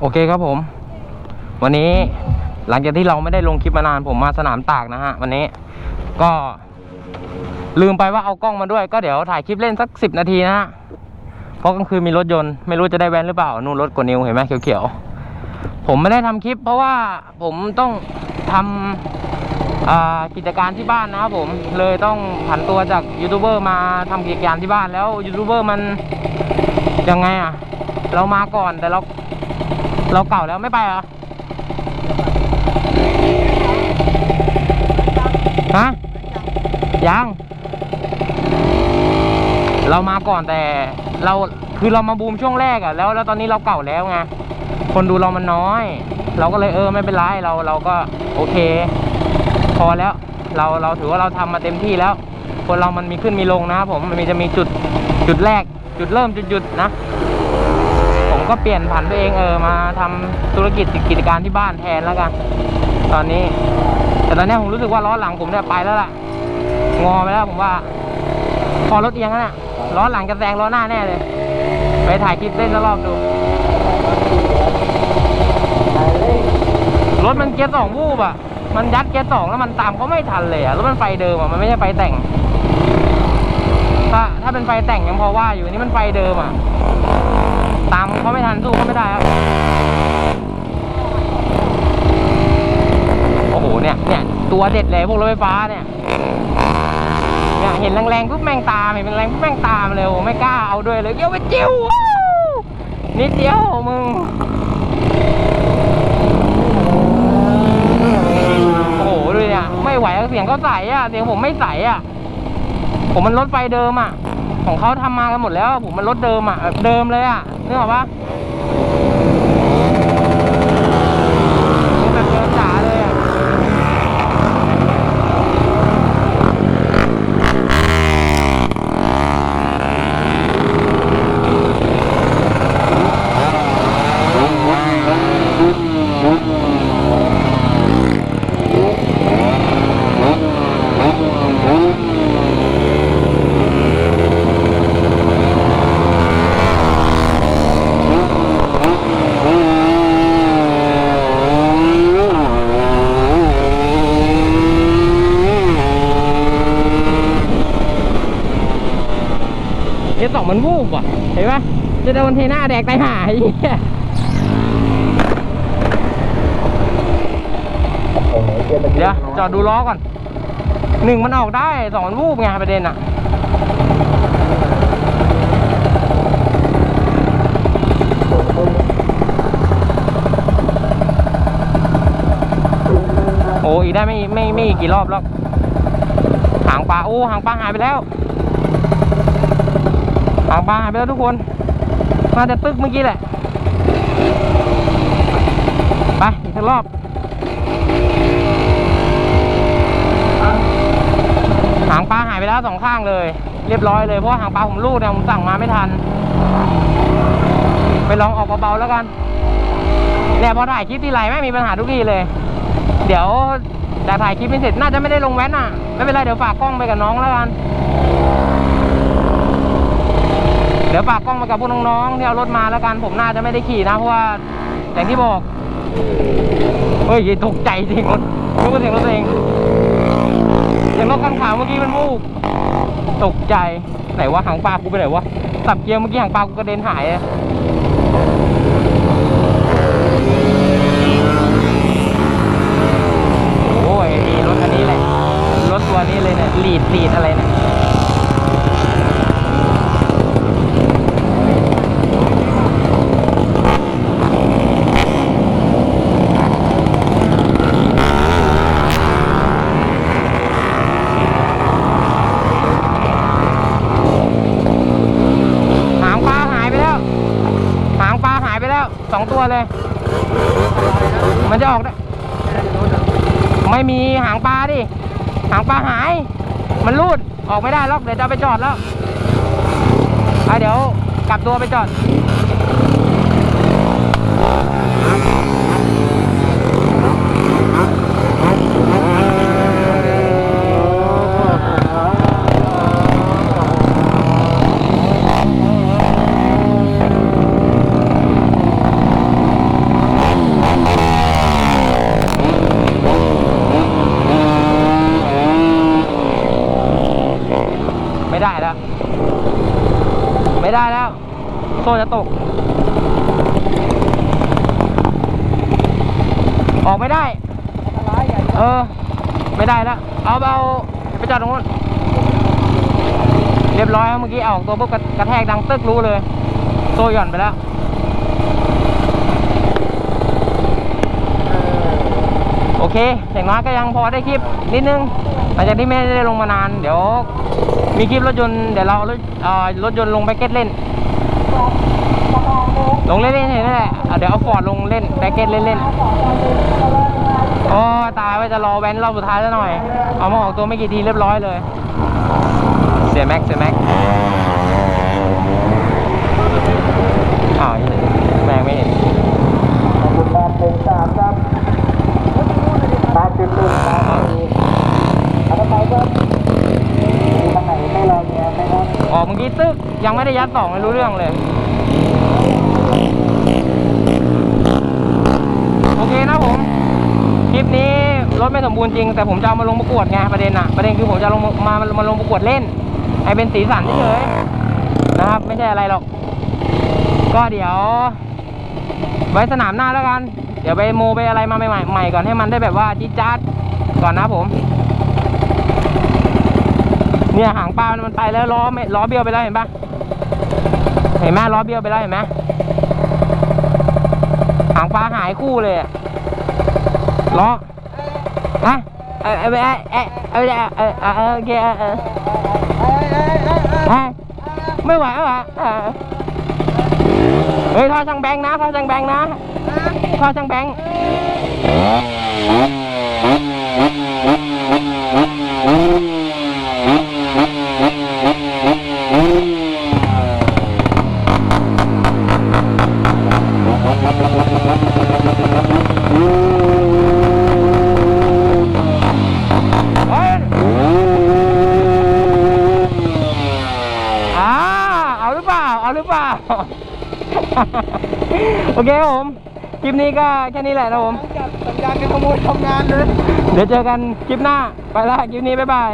โอเคครับผม วันนี้หลังจากที่เราไม่ได้ลงคลิปมานานผมมาสนามตากนะฮะ วันนี้ก็ลืมไปว่าเอากล้องมาด้วย ก็เดี๋ยวถ่ายคลิปเล่นสักสิบนาทีนะฮะเพราะกลางคืนมีรถยนต์ไม่รู้จะได้แว้นหรือเปล่านู่นรถกวนิวเห็นไหมเขียวๆผมไม่ได้ทำคลิป เพราะว่าผมต้องทำกิจการที่บ้านนะครับผมเลยต้องผันตัวจากยูทูบเบอร์มาทำกิจการที่บ้านแล้วยูทูบเบอร์มันยังไงอะเรามาก่อนแต่เรา เราเก่าแล้วไม่ไปเหรอฮะยัง เรามาก่อนแต่เราคือเรามาบูมช่วงแรกอะแล้วแล้วตอนนี้เราเก่าแล้วไงคนดูเรามันน้อย เราก็เลยเออไม่เป็นไรเราเราก็โอเค พอแล้ว เราเราถือว่าเราทำมาเต็มที่แล้ว คนเรามันมีขึ้นมีลงนะครับผมมันมีจะมีจุดจุดแรก จุดเริ่มจุดหยุดนะ ก็เปลี่ยนผันตัวเองเออมาทำธุรกิจกิจการที่บ้านแทนแล้วกัน ตอนนี้ แต่ตอนนี้ผมรู้สึกว่าล้อหลังผมเนี่ยไปแล้วล่ะ งอไปแล้วผมว่า พอรถเอียงแล้วเนี่ยล้อหลังจะแซงล้อหน้าแน่เลย ไปถ่ายคลิปเล่นรอบดู รถมันเกียร์สองวูบอะ มันยัดเกียร์สองแล้วมันตามเขาไม่ทันเลยอะรถมันไฟเดิมอะมันไม่ใช่ไฟแต่ง ถ้าถ้าเป็นไฟแต่งยังพอว่าอยู่อันนี่มันไฟเดิมอะ ตามเขาไม่ทันสู้เขาไม่ได้ครับโอ้โหเนี่ยเนี่ยตัวเด็ดเลยพวกรถไฟฟ้าเนี่ยเนี่ยเห็นแรงๆปุ๊บแมงตามเห็นแรงปุ๊บแมงตามเลยโอ้ไม่กล้าเอาด้วยเลยเกี่ยวไปจิ้วนิดเดียวมึงโอ้โหดูเนี่ยไม่ไหวเสียงเขาใสอะเสียงผมไม่ใสอะผมมันรถไฟเดิมอะ ของเขาทำมากันหมดแล้วผมมันรถเดิมอะเดิมเลยอะนึกออกปะแบบเดิมจ๋าเลยอะ เอ สองมันวูบอะ เห็นปะจะโดนเทหน้าแดกตายหายเหี้ยเดี๋ยวจอดดูล้อก่อนหนึ่งมันออกได้สองมันวูบไงประเด็นอะโอ้อีกได้ไม่ไม่ไม่อีกกี่รอบแล้วหางปลาโอ้หางปลาหายไปแล้ว หางปลาหายไปแล้วทุกคน มาแต่ตึกเมื่อกี้แหละ ไป อีกรอบ หางปลาหายไปแล้วสองข้างเลย เรียบร้อยเลยเพราะว่าหางปลาผมรูดเนี่ยผมสั่งมาไม่ทัน ไปลองออกเบาๆแล้วกันเนี่ยพอถ่ายคลิปที่ไรไม่มีปัญหาทุกทีเลย เดี๋ยวแต่ถ่ายคลิปไม่เสร็จน่าจะไม่ได้ลงแว้นอะ ไม่เป็นไรเดี๋ยวฝากกล้องไปกับน้องแล้วกัน เดี๋ยวฝากกล้องไปกับพวกน้องๆที่เอารถมาแล้วกันผมน่าจะไม่ได้ขี่นะเพราะว่าอย่างที่บอกเฮ้ยตกใจจริงรถรู้ว่าเสียงรถตัวเองเสียงรถคันขาวเมื่อกี้มันวูบตกใจไหนวะหางปลากูไปไหนวะสับเกียร์เมื่อกี้หางปลากูกระเด็นหายอะโอ้ยมีรถคันนี้แหละรถตัวนี้เลยเนี่ยลีดลีดอะไรเนี่ย หางปลาหายไปแล้ว หางปลาหายไปแล้วสองตัว เลย มันจะออกได้ไม่มีหางปลาดิ หางปลาหาย มันรูดออกไม่ได้หรอกเดี๋ยวจะไปจอดแล้วอะเดี๋ยวกลับตัวไปจอด ได้แล้ว โซ่จะตก ออกไม่ได้ เออ ไม่ได้แล้ว เอาเอาไปจอดตรงนู้น เรียบร้อยเมื่อกี้ออกตัวปุ๊บกระกระแทกดังตึกรู้เลย โซ่หย่อนไปแล้วโอเค อย่างน้อยก็ยังพอได้คลิปนิดนึง หลังจากที่แม่ได้ลงมานาน เดี๋ยว มีคลิปรถยนต์เดี๋ยวเรารถรถยนต์ลงแบ็กเก็ตเล่น ลงเล่นๆเห็นนั่แหละเดี๋ยวเอาฟอร์ดลงเล่นแบ็กเก็ตเล่นๆโอ้ตายไปจะรอแว้นรอบสุดท้ายซะหน่อย เอามาออกตัวไม่กี่ทีเรียบร้อยเลย เสียแม็กเสียแม็กอ้าวแม่งไม่เห็น ขอบคุณแปดหนึ่งสามครับแปดจุดหนึ่งแปดสี่เอาไปครับมีทางไหนไม่รอเมียไหมครับ ออกเมื่อกี้ตึ๊ก ยังไม่ได้ยัดสองไม่รู้เรื่องเลย โอเคนะผม คลิปนี้รถไม่สมบูรณ์จริง แต่ผมจะเอามาลงประกวดไงประเด็นอะประเด็นคือผมจะลงมามามาลงประกวดเล่นให้เป็นสีสันเฉยนะครับ ไม่ใช่อะไรหรอก ก็เดี๋ยว ไว้สนามหน้าแล้วกัน เดี๋ยวไปโมไปอะไรมาใหม่ๆใหม่ก่อนให้มันได้แบบว่าจิ๊จ๊าดก่อนนะผม เนี่ยหางปลามันไปแล้วล้อไม่ล้อเบี้ยวไปแล้วเห็นปะ เห็นไหมล้อเบี้ยวไปแล้วเห็นไหมหางปลาหายคู่เลยอะล้ออะเออเออเออเออเออเออเออเออโอเคเออเออเออไม่ไหวแล้วอะเออเฮ้ยท่อช่างแบงค์นะท่อช่างแบงค์นะท่อช่างแบงค์เเปล่าเอาหรือเปล่า โอเคครับผม คลิปนี้ก็แค่นี้แหละนะผมจับสัญญาณการขโมยทำงานเลย เดี๋ยวเจอกันคลิปหน้า ไปละคลิปนี้ บ๊ายบาย